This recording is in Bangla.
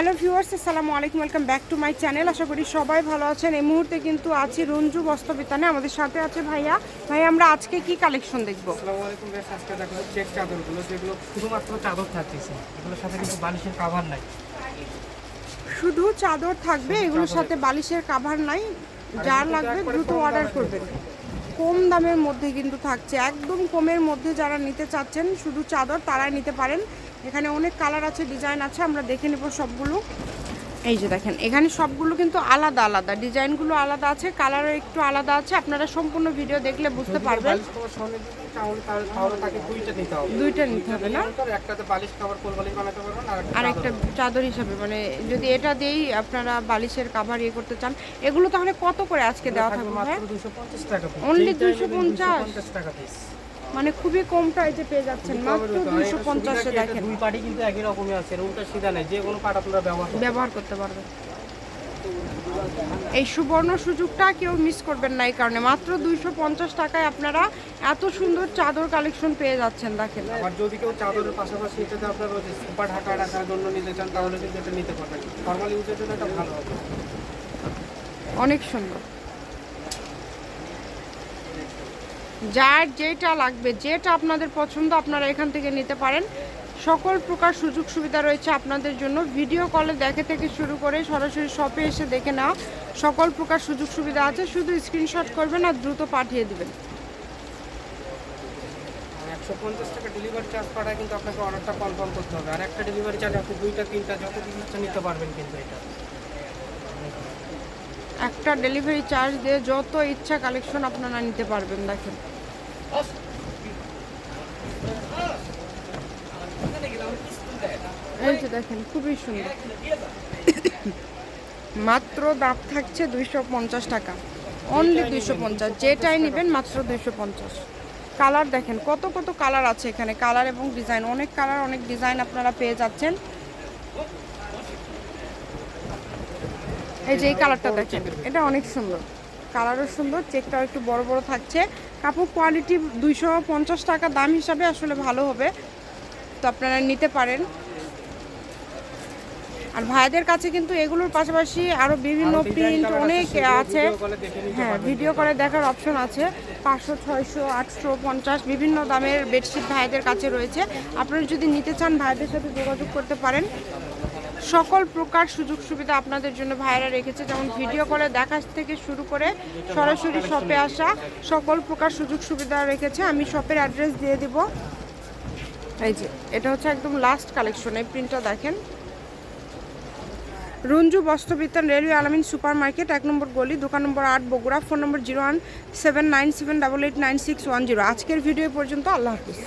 হ্যালো ভিউয়ার্স আসসালামু আলাইকুম welcome back to my channel. আশা করি সবাই ভালো আছেন। এই মুহূর্তে কিন্তু আছি রঞ্জু বস্ত্রবিতানে আমাদের সাথে আছে ভাইয়া। ভাইয়া আমরা আজকে কি কালেকশন দেখব? আসসালামু আলাইকুম বেশ আজকে দেখো চেক চাদরগুলো যেগুলো শুধুমাত্র চাদর থাকতেছে এগুলোর সাথে কিন্তু বালিশের কাভার নাই। শুধু চাদর থাকবে এগুলোর সাথে বালিশের কাভার নাই। যার লাগবে দ্রুত অর্ডার করবেন। কম দামের মধ্যে কিন্তু থাকছে। একদম কমের মধ্যে যারা নিতে চাচ্ছেন শুধু চাদর তারাই নিতে পারেন। এখানে অনেক কালার আছে ডিজাইন আছে আমরা দেখে নেব সবগুলো। এই যে দেখেন এখানে সবগুলো কিন্তু আলাদা আলাদা ডিজাইনগুলো আলাদা আছে কালারও একটু আলাদা আছে আপনারা সম্পূর্ণ ভিডিও দেখলে বুঝতে পারবেন। দুইটা নিতে হবে। না? আর একটা চাদর। হিসাবে মানে যদি এটা দিয়েই আপনারা বালিশের কাভার ইয়ে করতে চান এগুলো তাহলে কত করে আজকে দেওয়া থাকবে ভাই? দুশো পঞ্চাশ টাকা পিস Only যেইটা নেবেন 250? 250 টাকা পিস মানে খুবই কম প্রাইসে পেয়ে যাচ্ছেন মাত্র দুইশো পঞ্চাশে দেখেন। দুই পাটি কিন্তু একই রকমই আছে রুমটা সিধা নেই যে কোনো পাট আপনারা ব্যবহার ব্যবহার করতে পারবেন। এই সুবর্ণ সুযোগটা কেউ মিস করবেন না এই কারণে। মাত্র দুইশো পঞ্চাশ টাকায় আপনারা এত সুন্দর চাদর কালেকশন পেয়ে যাচ্ছেন দেখেন। আবার যদি কেউ চাদরের পাশাপাশি এটাতে আপনার সুপার ঢাকা রাখার জন্য নিতে চান তাহলে কিন্তু এটা নিতে পারবেন। নর্মাল ইউজের জন্য এটা ভালো হবে। অনেক সুন্দর। যার যেটা লাগবে, যেটা আপনাদের পছন্দ আপনারা এখান থেকে নিতে পারেন। সকল প্রকার সুযোগ সুবিধা রয়েছে আপনাদের জন্য। ভিডিও কলে দেখে থেকে শুরু করে সরাসরি শপে এসে দেখে নেওয়া সকল প্রকার সুযোগ সুবিধা আছে। শুধু স্ক্রিনশট করবেন আর দ্রুত পাঠিয়ে দেবেন। একশো পঞ্চাশ টাকা ডেলিভারি চার্জ পাঠায় কিন্তু আপনাকে অর্ডারটা কনফার্ম করতে হবে। আর একটা ডেলিভারি চার্জ আপনি দুইটা, তিনটা, যত কিছু নিতে পারবেন কিন্তু এটা। একটা ডেলিভারি চার্জ দিয়ে যত ইচ্ছা কালেকশন আপনারা নিতে পারবেন, দেখেন। দেখেন, খুবই সুন্দর। মাত্র দাম থাকছে দুইশো পঞ্চাশ টাকা। অনলি দুইশো পঞ্চাশ। যেটাই নেবেন মাত্র দুইশো পঞ্চাশ। কালার দেখেন, কত কত কালার আছে এখানে। কালার এবং ডিজাইন অনেক কালার অনেক ডিজাইন আপনারা পেয়ে যাচ্ছেন। এই যে এই কালারটা দেখেন এটা অনেক সুন্দর। কালারও সুন্দর চেকটাও একটু বড় বড় থাকছে। কাপড় কোয়ালিটি দুইশো পঞ্চাশ টাকা দাম হিসাবে আসলে ভালো হবে। তো আপনারা নিতে পারেন। আর ভাইদের কাছে কিন্তু এগুলোর পাশাপাশি আরও বিভিন্ন প্রিন্ট অনেক আছে হ্যাঁ ভিডিও করে দেখার অপশন আছে। পাঁচশো ছয়শো আটশো পঞ্চাশ বিভিন্ন দামের বেডশিট ভাইদের কাছে রয়েছে। আপনারা যদি নিতে চান ভাইদের সাথে যোগাযোগ করতে পারেন। সকল প্রকার সুযোগ সুবিধা আপনাদের জন্য ভাইরা রেখেছে। যেমন ভিডিও কলে দেখা থেকে শুরু করে সরাসরি শপে আসা, সকল প্রকার সুযোগ সুবিধা রেখেছে। আমি শপের অ্যাড্রেস দিয়ে দিব। এই যে, এটা হচ্ছে একদম লাস্ট কালেকশন এই প্রিন্টটা দেখেন। Ranju Bastrabitan railway Alamin super market এক নম্বর গলি, দোকান নম্বর আট, Bogura, phone number zero one seven nine seven double eight nine six one zero আজকের ভিডিও পর্যন্ত, আল্লাহ হাফিজ।